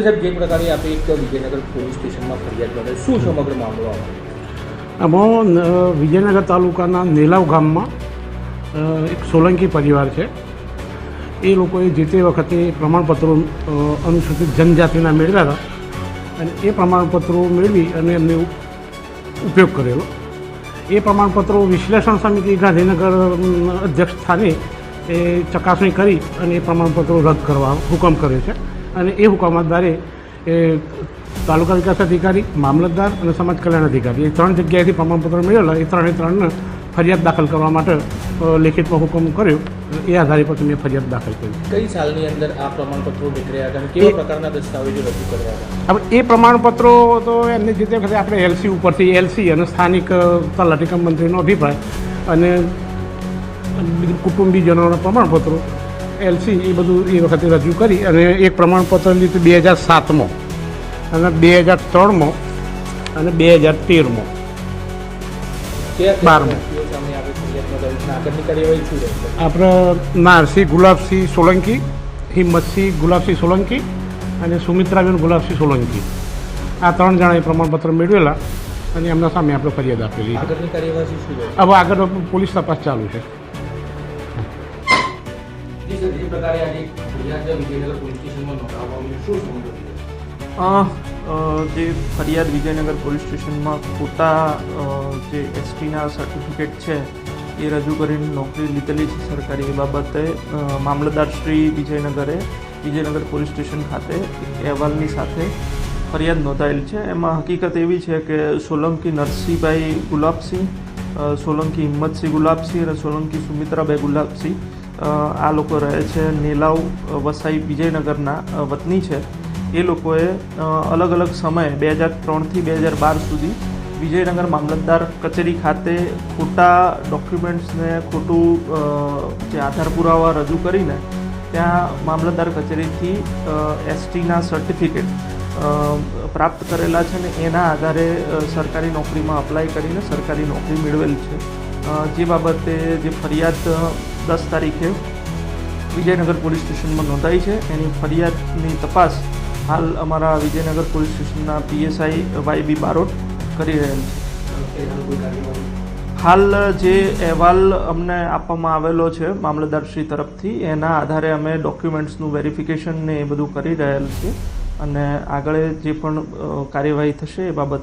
ચોક્કસ સાહેબ, જે પ્રકારે આપે એક વિજયનગર પોલીસ સ્ટેશનમાં ફરિયાદ કરે શું સમગ્ર મામલો આમાં વિજયનગર તાલુકાના નેલાવ ગામમાં એક સોલંકી પરિવાર છે. એ લોકોએ જે તે વખતે પ્રમાણપત્રો અનુસૂચિત જનજાતિના મેળવ્યા હતા. અને એ પ્રમાણપત્રો મેળવી અને એમને ઉપયોગ કરેલો. એ પ્રમાણપત્રો વિશ્લેષણ સમિતિ ગાંધીનગર અધ્યક્ષ સ્થાને એ ચકાસણી કરી અને એ પ્રમાણપત્રો રદ કરવા હુકમ કર્યો છે. અને એ હુકમ આધારે એ તાલુકા વિકાસ અધિકારી મામલતદાર અને સમાજ કલ્યાણ અધિકારી એ ત્રણ જગ્યાએથી પ્રમાણપત્ર મેળવેલા એ ત્રણે ત્રણને ફરિયાદ દાખલ કરવા માટે લેખિતમાં હુકમ કર્યો. એ આધારે પછી મેં ફરિયાદ દાખલ કરી. કઈ સાલની અંદર આ પ્રમાણપત્રો નીકળ્યા હતા કેવા પ્રકારના દસ્તાવેજો રજૂ કર્યા હતા? હવે એ પ્રમાણપત્રો તો એમને જે તે વખતે આપણે એલસી ઉપરથી એલસી અને સ્થાનિક તલાટીકમ મંત્રીનો અભિપ્રાય અને બીજું કુટુંબીજનોના પ્રમાણપત્રો એલસી એ બધું એ વખતે રજૂ કરી અને એક પ્રમાણપત્ર લીધું બે હજાર સાતમાં અને બે હજાર ત્રણમાં અને બે હજાર તેરમાં. બારમું. આપણે નારસિંહ ગુલાબસિંહ સોલંકી હિંમતસિંહ ગુલાબસિંહ સોલંકી અને સુમિત્રાબેન ગુલાબસિંહ સોલંકી. આ ત્રણ જણાએ પ્રમાણપત્ર મેળવેલા અને એમના સામે આપણે ફરિયાદ આપેલી હવે આગળ પોલીસ તપાસ ચાલુ છે. સર જે ફરિયાદ વિજયનગર પોલીસ સ્ટેશનમાં નોંધાવવામાં જે ખોટા જે એસટીના સર્ટિફિકેટ છે, એ રજૂ કરીને નોકરી લીધેલી છે સરકારી. એ બાબતે મામલતદાર શ્રી વિજયનગરે, વિજયનગર પોલીસ સ્ટેશન ખાતે અહેવાલની સાથે ફરિયાદ નોંધાયેલ છે. એમાં હકીકત એવી છે કે સોલંકી નરસિંહભાઈ ગુલાબસિંહ સોલંકી હિંમતસિંહ ગુલાબસિંહ અને સોલંકી સુમિત્રાભાઈ ગુલાબસિંહ આ લોકો રહે છે. નેલાવ વસાઈ, વિજયનગરના વતની છે. એ લોકોએ અલગ અલગ સમયે બે હજાર ત્રણથી બે હજાર બાર સુધી વિજયનગર મામલતદાર કચેરી ખાતે ખોટા ડોક્યુમેન્ટ્સને, ખોટું જે આધાર પુરાવા રજૂ કરીને ત્યાં મામલતદાર કચેરીથી એસટીના સર્ટિફિકેટ પ્રાપ્ત કરેલા છે ને એના આધારે સરકારી નોકરીમાં અપ્લાય કરીને સરકારી નોકરી મેળવેલ છે. જે બાબતે જે ફરિયાદ દસ તારીખે વિજયનગર પોલીસ સ્ટેશનમાં નોંધાઈ છે. એની ફરિયાદની તપાસ હાલ અમારા વિજયનગર પોલીસ સ્ટેશનના પીએસઆઈ વાય બી બારોટ કરી રહેલ છે. હાલ જે અહેવાલ અમને આપવામાં આવેલો છે મામલતદારશ્રી તરફથી, એના આધારે અમે ડોક્યુમેન્ટ્સનું વેરિફિકેશન ને એ બધું કરી રહેલ છે. અને આગળ જે પણ કાર્યવાહી થશે એ બાબતે